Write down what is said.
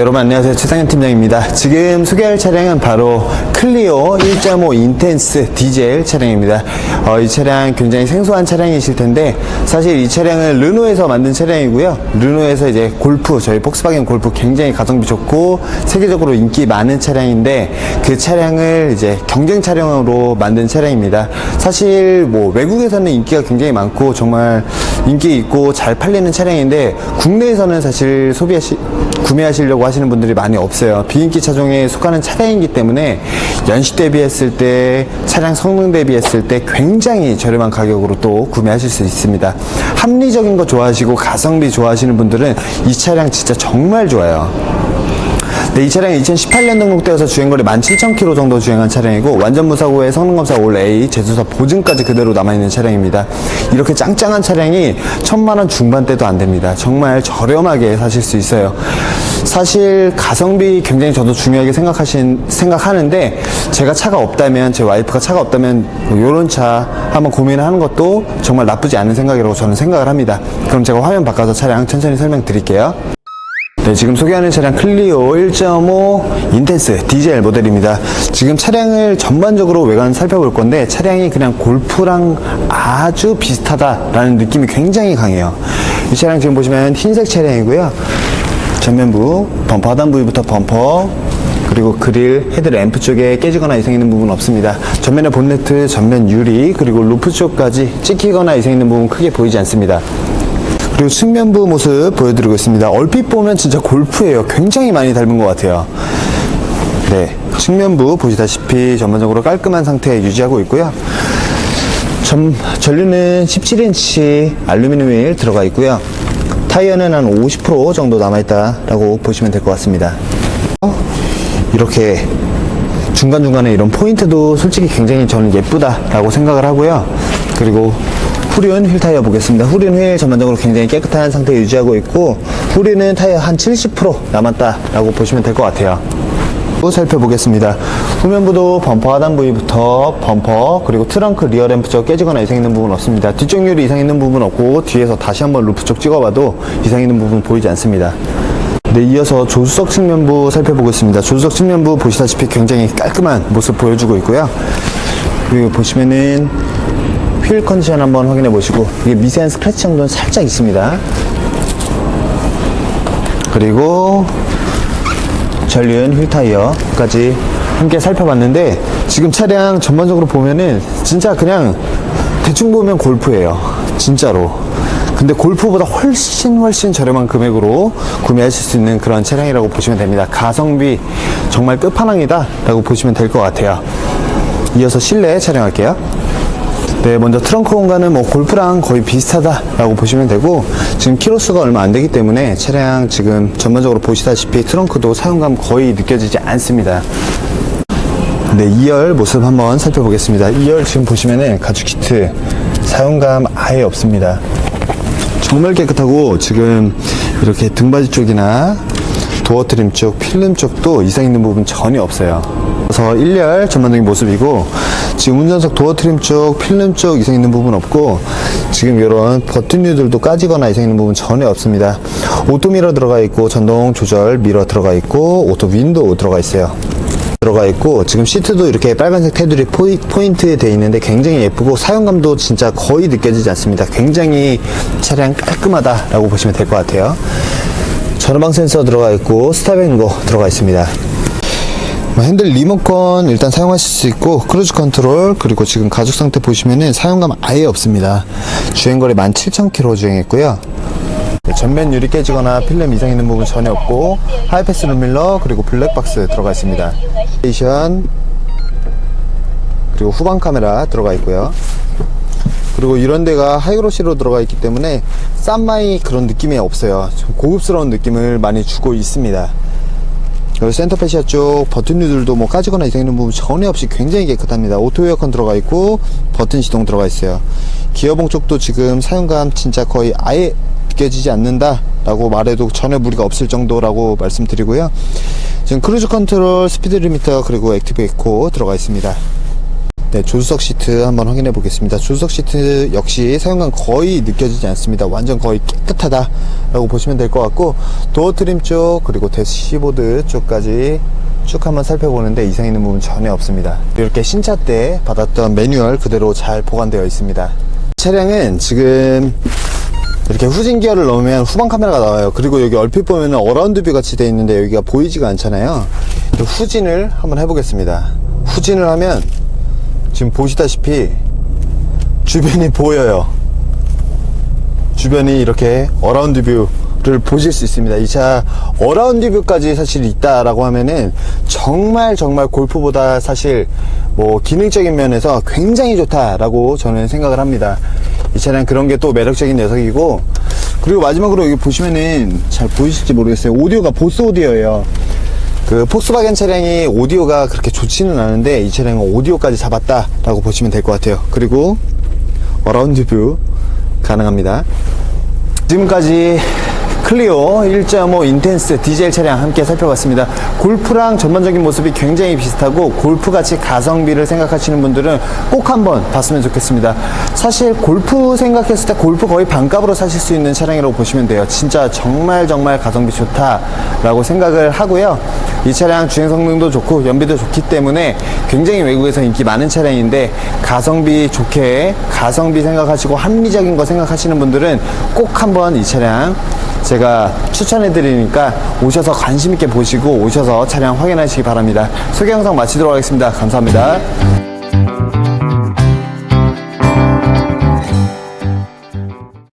여러분 안녕하세요. 최상현 팀장입니다. 지금 소개할 차량은 바로 클리오 1.5 인텐스 디젤 차량입니다. 어, 이 차량 굉장히 생소한 차량이실 텐데 사실 이 차량은 르노에서 만든 차량이고요. 르노에서 이제 골프 저희 폭스바겐 골프 굉장히 가성비 좋고 세계적으로 인기 많은 차량인데 그 차량을 이제 경쟁 차량으로 만든 차량입니다. 사실 뭐 외국에서는 인기가 굉장히 많고 정말 인기 있고 잘 팔리는 차량인데 국내에서는 사실 소비하시 구매하시려고 하시는 분들이 많이 없어요. 비인기 차종에 속하는 차량이기 때문에 연식 대비했을 때 차량 성능 대비했을 때 굉장히 저렴한 가격으로 또 구매하실 수 있습니다. 합리적인 거 좋아하시고 가성비 좋아하시는 분들은 이 차량 진짜 정말 좋아요. 네, 이 차량이 2018년 등록되어서 주행거리 17,000km 정도 주행한 차량이고 완전 무사고에 성능검사 올 A, 제조사 보증까지 그대로 남아있는 차량입니다. 이렇게 짱짱한 차량이 천만원 중반대도 안 됩니다. 정말 저렴하게 사실 수 있어요. 사실 가성비 굉장히 저도 중요하게 생각하신 생각하는데 제가 차가 없다면 제 와이프가 차가 없다면 뭐 이런 차 한번 고민하는 것도 정말 나쁘지 않은 생각이라고 저는 생각을 합니다. 그럼 제가 화면 바꿔서 차량 천천히 설명드릴게요. 네, 지금 소개하는 차량 클리오 1.5 인텐스 디젤 모델입니다. 지금 차량을 전반적으로 외관 살펴볼 건데 차량이 그냥 골프랑 아주 비슷하다라는 느낌이 굉장히 강해요. 이 차량 지금 보시면 흰색 차량이고요. 전면부, 범퍼 하단 부위부터 범퍼, 그리고 그릴, 헤드 램프 쪽에 깨지거나 이상 있는 부분 없습니다. 전면의 본네트, 전면 유리, 그리고 루프 쪽까지 찍히거나 이상 있는 부분 크게 보이지 않습니다. 그리고 측면부 모습 보여드리고 있습니다. 얼핏 보면 진짜 골프예요. 굉장히 많이 닮은 것 같아요. 네, 측면부 보시다시피 전반적으로 깔끔한 상태 유지하고 있고요. 전, 전류는 17인치 알루미늄 휠 들어가 있고요. 타이어는 한 50% 정도 남아있다라고 보시면 될 것 같습니다. 어? 이렇게 중간중간에 이런 포인트도 솔직히 굉장히 저는 예쁘다라고 생각을 하고요. 그리고 후륜 휠 타이어 보겠습니다. 후륜 휠 전반적으로 굉장히 깨끗한 상태 유지하고 있고 후륜은 타이어 한 70% 남았다라고 보시면 될 것 같아요. 또 살펴보겠습니다. 후면부도 범퍼 하단 부위부터 범퍼 그리고 트렁크 리어 램프 쪽 깨지거나 이상 있는 부분 없습니다. 뒤쪽 유리 이상 있는 부분 없고 뒤에서 다시 한번 루프 쪽 찍어봐도 이상 있는 부분 보이지 않습니다. 네, 이어서 조수석 측면부 살펴보겠습니다. 조수석 측면부 보시다시피 굉장히 깔끔한 모습 보여주고 있고요. 그리고 보시면은 휠 컨디션 한번 확인해 보시고 이게 미세한 스크래치 정도는 살짝 있습니다. 그리고 전륜 휠 타이어까지 함께 살펴봤는데 지금 차량 전반적으로 보면은 진짜 그냥 대충 보면 골프예요. 진짜로. 근데 골프보다 훨씬 훨씬 저렴한 금액으로 구매하실 수 있는 그런 차량이라고 보시면 됩니다. 가성비 정말 끝판왕이다 라고 보시면 될 것 같아요. 이어서 실내 촬영할게요. 네, 먼저 트렁크 공간은 뭐 골프랑 거의 비슷하다라고 보시면 되고 지금 키로수가 얼마 안 되기 때문에 차량 지금 전반적으로 보시다시피 트렁크도 사용감 거의 느껴지지 않습니다. 네, 2열 모습 한번 살펴보겠습니다. 2열 지금 보시면은 가죽 키트 사용감 아예 없습니다. 정말 깨끗하고 지금 이렇게 등받이 쪽이나 도어 트림 쪽, 필름 쪽도 이상 있는 부분 전혀 없어요. 그래서 1열 전반적인 모습이고 지금 운전석 도어 트림 쪽, 필름 쪽 이상 있는 부분 없고 지금 이런 버튼류들도 까지거나 이상 있는 부분 전혀 없습니다. 오토 미러 들어가 있고 전동 조절 미러 들어가 있고 오토 윈도우 들어가 있어요. 들어가 있고 지금 시트도 이렇게 빨간색 테두리 포이, 포인트 돼 있는데 굉장히 예쁘고 사용감도 진짜 거의 느껴지지 않습니다. 굉장히 차량 깔끔하다라고 보시면 될 것 같아요. 전후방 센서 들어가 있고 스탑앤고 들어가 있습니다. 뭐 핸들 리모컨 일단 사용하실 수 있고 크루즈 컨트롤 그리고 지금 가죽 상태 보시면은 사용감 아예 없습니다. 주행거리 17,000km 주행했고요. 네, 전면 유리 깨지거나 필름 이상 있는 부분 전혀 없고 하이패스 룸밀러 그리고 블랙박스 들어가 있습니다. 스테이션 그리고 후방 카메라 들어가 있고요. 그리고 이런 데가 하이그로시로 들어가 있기 때문에 싼마이 그런 느낌이 없어요. 좀 고급스러운 느낌을 많이 주고 있습니다. 그리고 센터 페시아 쪽 버튼류들도 뭐 까지거나 이상 있는 부분 전혀 없이 굉장히 깨끗합니다. 오토 에어컨 들어가 있고 버튼 시동 들어가 있어요. 기어봉 쪽도 지금 사용감 진짜 거의 아예 느껴지지 않는다 라고 말해도 전혀 무리가 없을 정도라고 말씀드리고요. 지금 크루즈 컨트롤, 스피드 리미터 그리고 액티브 에코 들어가 있습니다. 네, 조수석 시트 한번 확인해 보겠습니다. 조수석 시트 역시 사용감 거의 느껴지지 않습니다. 완전 거의 깨끗하다라고 보시면 될 것 같고 도어 트림 쪽 그리고 대시보드 쪽까지 쭉 한번 살펴보는데 이상 있는 부분 전혀 없습니다. 이렇게 신차 때 받았던 매뉴얼 그대로 잘 보관되어 있습니다. 차량은 지금 이렇게 후진 기어를 넣으면 후방 카메라가 나와요. 그리고 여기 얼핏 보면 어라운드 뷰 같이 돼 있는데 여기가 보이지가 않잖아요. 후진을 한번 해보겠습니다. 후진을 하면 지금 보시다시피 주변이 보여요. 주변이 이렇게 어라운드 뷰를 보실 수 있습니다. 이 차 어라운드 뷰까지 사실 있다라고 하면은 정말 정말 골프보다 사실 뭐 기능적인 면에서 굉장히 좋다라고 저는 생각을 합니다. 이 차량 그런 게 또 매력적인 녀석이고 그리고 마지막으로 여기 보시면은 잘 보이실지 모르겠어요. 오디오가 보스 오디오예요. 그 폭스바겐 차량이 오디오가 그렇게 좋지는 않은데 이 차량은 오디오까지 잡았다 라고 보시면 될 것 같아요. 그리고 어라운드 뷰 가능합니다. 지금까지 클리오 1.5 인텐스 디젤 차량 함께 살펴봤습니다. 골프랑 전반적인 모습이 굉장히 비슷하고 골프같이 가성비를 생각하시는 분들은 꼭 한번 봤으면 좋겠습니다. 사실 골프 생각했을 때 골프 거의 반값으로 사실 수 있는 차량이라고 보시면 돼요. 진짜 정말 정말 가성비 좋다라고 생각을 하고요. 이 차량 주행 성능도 좋고 연비도 좋기 때문에 굉장히 외국에서 인기 많은 차량인데 가성비 좋게 가성비 생각하시고 합리적인 거 생각하시는 분들은 꼭 한번 이 차량 제가 추천해 드리니까 오셔서 관심 있게 보시고 오셔서 차량 확인하시기 바랍니다. 소개 영상 마치도록 하겠습니다. 감사합니다.